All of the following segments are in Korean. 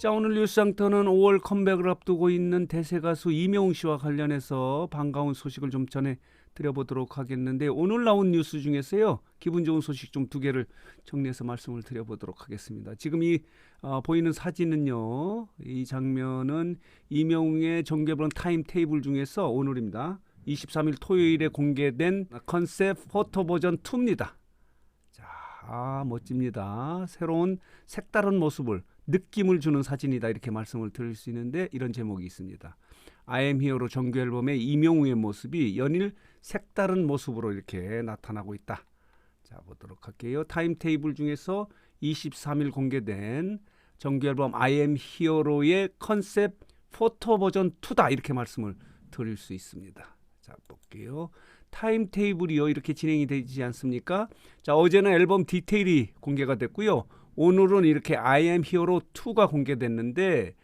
자 오늘 뉴스상터는 5월 컴백을 앞두고 있는 대세 가수 이명웅 씨와 관련해서 반가운 소식을 좀 전해 드려보도록 하겠는데 오늘 나온 뉴스 중에서요 기분 좋은 소식 좀 두 개를 정리해서 말씀을 드려보도록 하겠습니다. 지금 이 어, 보이는 사진은요 이 장면은 이명웅의 정규앨범 타임 테이블 중에서 오늘입니다. 23일 토요일에 공개된 컨셉 포토 버전 2입니다. 자, 아, 멋집니다. 새로운 색다른 모습을 느낌을 주는 사진이다 이렇게 말씀을 드릴 수 있는데 이런 제목이 있습니다. Am Here로 정규 앨범의 이명웅의 모습이 연일 색다른 모습으로 이렇게 나타나고 있다. 자 보도록 할게요. 타임 테이블 중에서 23일 공개된 정규 앨범 am Here로의 컨셉 포토 버전 2다 이렇게 말씀을 드릴 수 있습니다. 자 볼게요. 타임 테이블이요 이렇게 진행이 되지 않습니까? 자 어제는 앨범 디테일이 공개가 됐고요. 오늘은 이렇게 I am Hero 2가 공개됐는데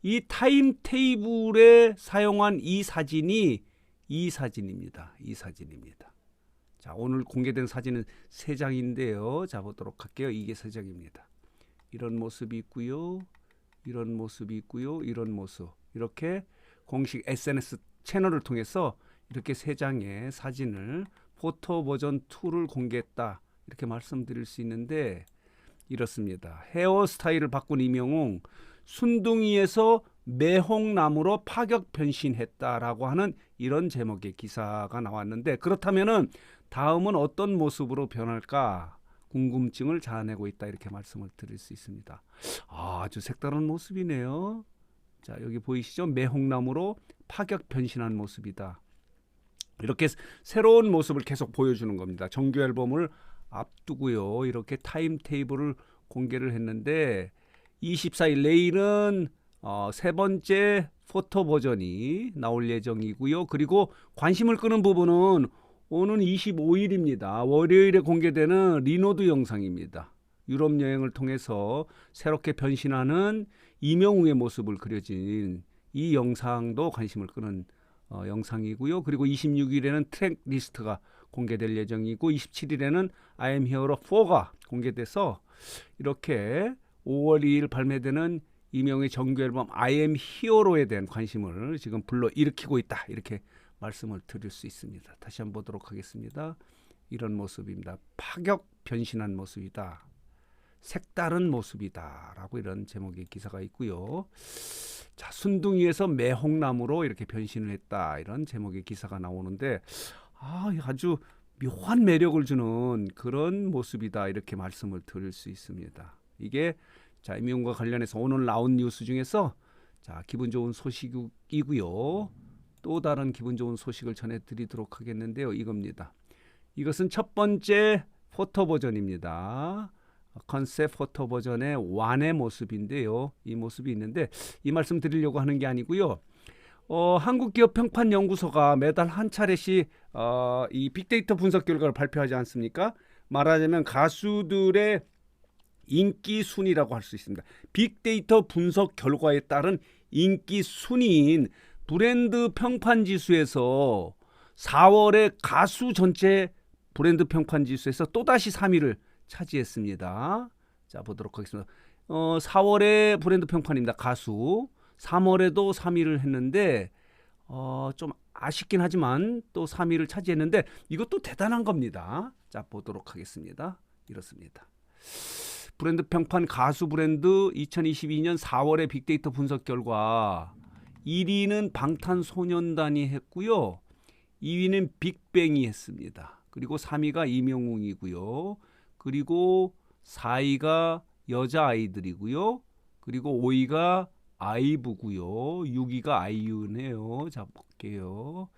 이 타임 테이블에 사용한 이 사진이 이 사진입니다. 이 사진입니다. 자, 오늘 공개된 사진은 세 장인데요. 자, 보도록 할게요. 이게 세 장입니다. 이런 모습이 있고요. 이런 모습이 있고요. 이런 모습. 이렇게 공식 SNS 채널을 통해서 이렇게 세 장의 사진을 포토 버전 2를 공개했다. 이렇게 말씀드릴 수 있는데 이렇습니다. 헤어스타일을 바꾼 이명웅 순둥이에서 매홍나무로 파격 변신했다라고 하는 이런 제목의 기사가 나왔는데 그렇다면은 다음은 어떤 모습으로 변할까 궁금증을 자아내고 있다 이렇게 말씀을 드릴 수 있습니다. 아, 아주 색다른 모습이네요. 자 여기 보이시죠? 매홍나무로 파격 변신한 모습이다. 이렇게 새로운 모습을 계속 보여주는 겁니다. 정규 앨범을 앞두고요. 이렇게 타임 테이블을 공개를 했는데 24일 내일은 어, 세 번째 포토 버전이 나올 예정이고요. 그리고 관심을 끄는 부분은 오는 25일입니다. 월요일에 공개되는 리노드 영상입니다. 유럽 여행을 통해서 새롭게 변신하는 이명웅의 모습을 그려진 이 영상도 관심을 끄는 어, 영상이고요. 그리고 26일에는 트랙 리스트가 공개될 예정이고 27일에는 I am Hero 4가 공개돼서 이렇게 5월 2일 발매되는 이명의 정규 앨범 I am Hero에 대한 관심을 지금 불러 일으키고 있다. 이렇게 말씀을 드릴 수 있습니다. 다시 한번 보도록 하겠습니다. 이런 모습입니다. 파격 변신한 모습이다. 색다른 모습이다라고 이런 제목의 기사가 있고요. 자, 순둥이에서 매홍나무로 이렇게 변신을 했다. 이런 제목의 기사가 나오는데 아, 아주 묘한 매력을 주는 그런 모습이다. 이렇게 말씀을 드릴 수 있습니다. 이게 자, 이명과 관련해서 오늘 나온 뉴스 중에서 자, 기분 좋은 소식이고요. 또 다른 기분 좋은 소식을 전해 드리도록 하겠는데요. 이겁니다. 이것은 첫 번째 포토 버전입니다. 컨셉 포토 버전의 완의 모습인데요. 이 모습이 있는데 이 말씀 드리려고 하는 게 아니고요. 어, 한국기업평판연구소가 매달 한 차례씩 어, 이 빅데이터 분석 결과를 발표하지 않습니까? 말하자면 가수들의 인기 순위라고 할 수 있습니다. 빅데이터 분석 결과에 따른 인기 순위인 브랜드 평판 지수에서 4월에 가수 전체 브랜드 평판 지수에서 또다시 3위를 차지했습니다. 자, 보도록 하겠습니다. 어, 4월에 브랜드 평판입니다. 가수. 3월에도 3위를 했는데 어, 좀 아쉽긴 하지만 또 3위를 차지했는데 이것도 대단한 겁니다. 자, 보도록 하겠습니다. 이렇습니다. 브랜드 평판 가수 브랜드 2022년 4월의 빅데이터 분석 결과 1위는 방탄소년단이 했고요. 2위는 빅뱅이 했습니다. 그리고 3위가 이명웅이고요. 그리고 4위가 여자 아이들이고요. 그리고 5위가 아이브고요. 6위가 아이유네요. 자 볼게요.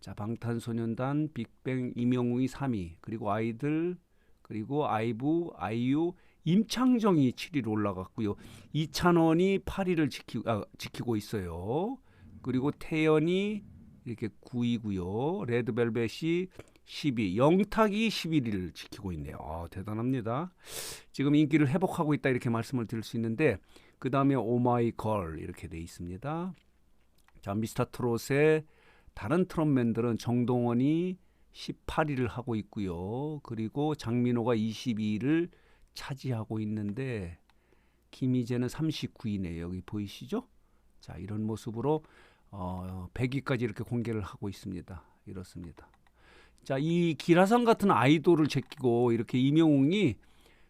자 방탄소년단, 빅뱅, 이명웅이 3위, 그리고 아이들, 그리고 아이브, 아이유, 임창정이 7위로 올라갔고요. 이찬원이 8위를 지키고, 아, 지키고 있어요. 그리고 태연이 이렇게 9위고요. 레드벨벳이 10위, 영탁이 11위를 지키고 있네요. 아, 대단합니다. 지금 인기를 회복하고 있다 이렇게 말씀을 드릴 수 있는데 그 다음에 오마이걸 이렇게 돼 있습니다. 자, 미스터 트롯의 다른 트롯맨들은 정동원이 18위를 하고 있고요. 그리고 장민호가 22위를 차지하고 있는데 김희재는 39위네요. 여기 보이시죠? 자, 이런 모습으로 어, 100위까지 이렇게 공개를 하고 있습니다. 이렇습니다. 자, 이 기라성 같은 아이돌을 제끼고 이렇게 임영웅이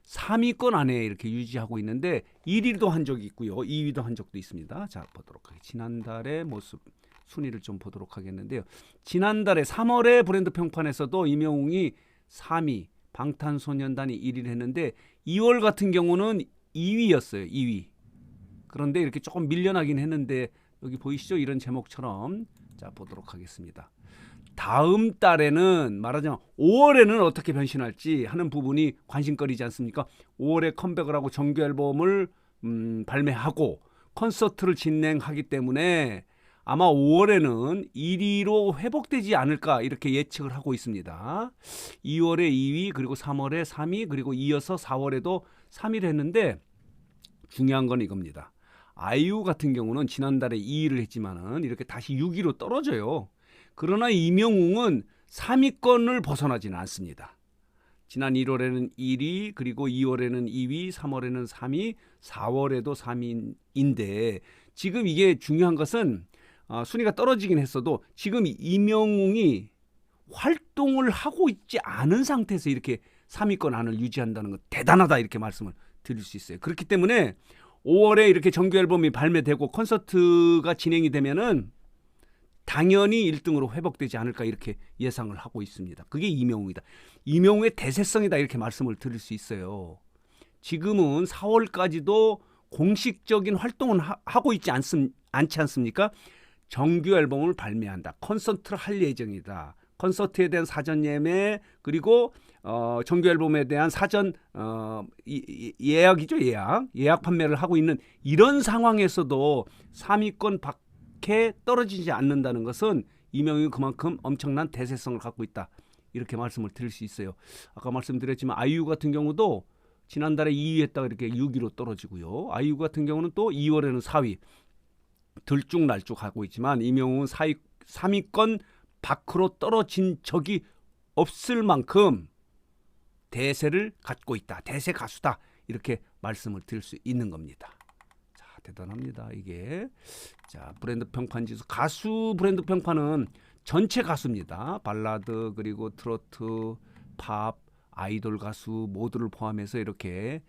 3위권 안에 이렇게 유지하고 있는데 1위도 한 적이 있고요. 2위도 한 적도 있습니다. 자, 보도록 하겠습니다. 지난달의 모습 순위를 좀 보도록 하겠는데요. 지난달에 3월에 브랜드 평판에서도 임영웅이 3위, 방탄소년단이 1위를 했는데 2월 같은 경우는 2위였어요. 2위. 그런데 이렇게 조금 밀려나긴 했는데 여기 보이시죠? 이런 제목처럼 자 보도록 하겠습니다. 다음 달에는 말하자면 5월에는 어떻게 변신할지 하는 부분이 관심거리지 않습니까? 5월에 컴백을 하고 정규 앨범을 음, 발매하고 콘서트를 진행하기 때문에 아마 5월에는 1위로 회복되지 않을까 이렇게 예측을 하고 있습니다. 2월에 2위 그리고 3월에 3위 그리고 이어서 4월에도 3위를 했는데 중요한 건 이겁니다. 아이유 같은 경우는 지난달에 2위를 했지만은 이렇게 다시 6위로 떨어져요. 그러나 이명웅은 3위권을 벗어나지는 않습니다. 지난 1월에는 1위, 그리고 2월에는 2위, 3월에는 3위, 4월에도 3위인데 지금 이게 중요한 것은 어, 순위가 떨어지긴 했어도 지금 이명웅이 활동을 하고 있지 않은 상태에서 이렇게 3위권 안을 유지한다는 건 대단하다 이렇게 말씀을 드릴 수 있어요. 그렇기 때문에 5월에 이렇게 정규 앨범이 발매되고 콘서트가 진행이 되면은 당연히 1등으로 회복되지 않을까 이렇게 예상을 하고 있습니다. 그게 이명웅이다. 이명웅의 대세성이다 이렇게 말씀을 드릴 수 있어요. 지금은 4월까지도 공식적인 활동은 하, 고 있지 않습, 않지 않습니까? 정규 앨범을 발매한다. 콘서트를 할 예정이다. 콘서트에 대한 사전 예매 그리고 어, 정규 앨범에 대한 사전 어, 예약이죠 예약 예약 판매를 하고 있는 이런 상황에서도 3위권 밖 에 떨어지지 않는다는 것은 이명이 그만큼 엄청난 대세성을 갖고 있다 이렇게 말씀을 드릴 수 있어요. 아까 말씀드렸지만 아이유 같은 경우도 지난달에 2위 했다가 이렇게 6위로 떨어지고요. 아이유 같은 경우는 또 2월에는 4위 들쭉날쭉 하고 있지만 이명웅은 4위, 3위권 밖으로 떨어진 적이 없을 만큼 대세를 갖고 있다. 대세 가수다. 이렇게 말씀을 드릴 수 있는 겁니다. 자, 대단합니다. 이게. 자, 브랜드 평판 지수 가수 브랜드 평판은 전체 가수입니다. 발라드 그리고 트로트, 팝, 아이돌 가수 모두를 포함해서 이렇게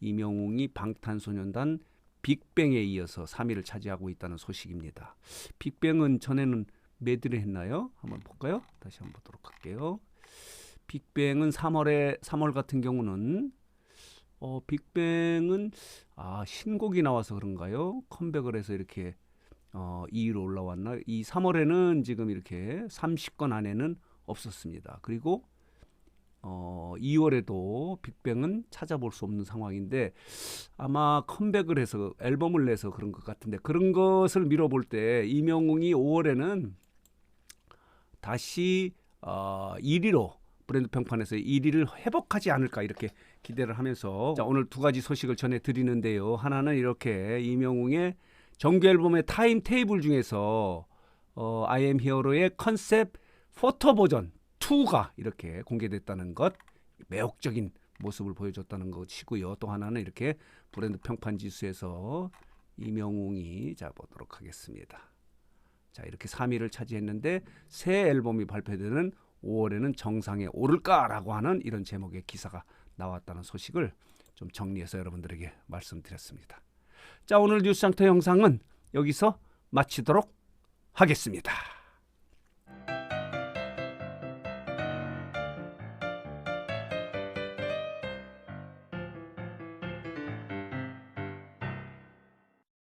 이명웅이 방탄소년단 빅뱅에 이어서 3위를 차지하고 있다는 소식입니다. 빅뱅은 전에는 매드를 했나요? 한번 볼까요? 다시 한번 보도록 할게요. 빅뱅은 3월에 3월 같은 경우는 어 빅뱅은 아 신곡이 나와서 그런가요? 컴백을 해서 이렇게 어 2위로 올라왔나? 이 3월에는 지금 이렇게 30건 안에는 없었습니다. 그리고 어 2월에도 빅뱅은 찾아볼 수 없는 상황인데 아마 컴백을 해서 앨범을 내서 그런 것 같은데 그런 것을 미뤄볼 때 이명웅이 5월에는 다시 어 1위로 브랜드 평판에서 1위를 회복하지 않을까 이렇게 기대를 하면서 자, 오늘 두 가지 소식을 전해 드리는데요. 하나는 이렇게 이명웅의 정규 앨범의 타임 테이블 중에서 어, I am 히어로의 컨셉 포토 버전 2가 이렇게 공개됐다는 것 매혹적인 모습을 보여줬다는 것이고요. 또 하나는 이렇게 브랜드 평판 지수에서 이명웅이 자 보도록 하겠습니다. 자 이렇게 3위를 차지했는데 새 앨범이 발표되는 5월에는 정상에 오를까라고 하는 이런 제목의 기사가 나왔다는 소식을 좀 정리해서 여러분들에게 말씀드렸습니다. 자 오늘 뉴스 장터 영상은 여기서 마치도록 하겠습니다.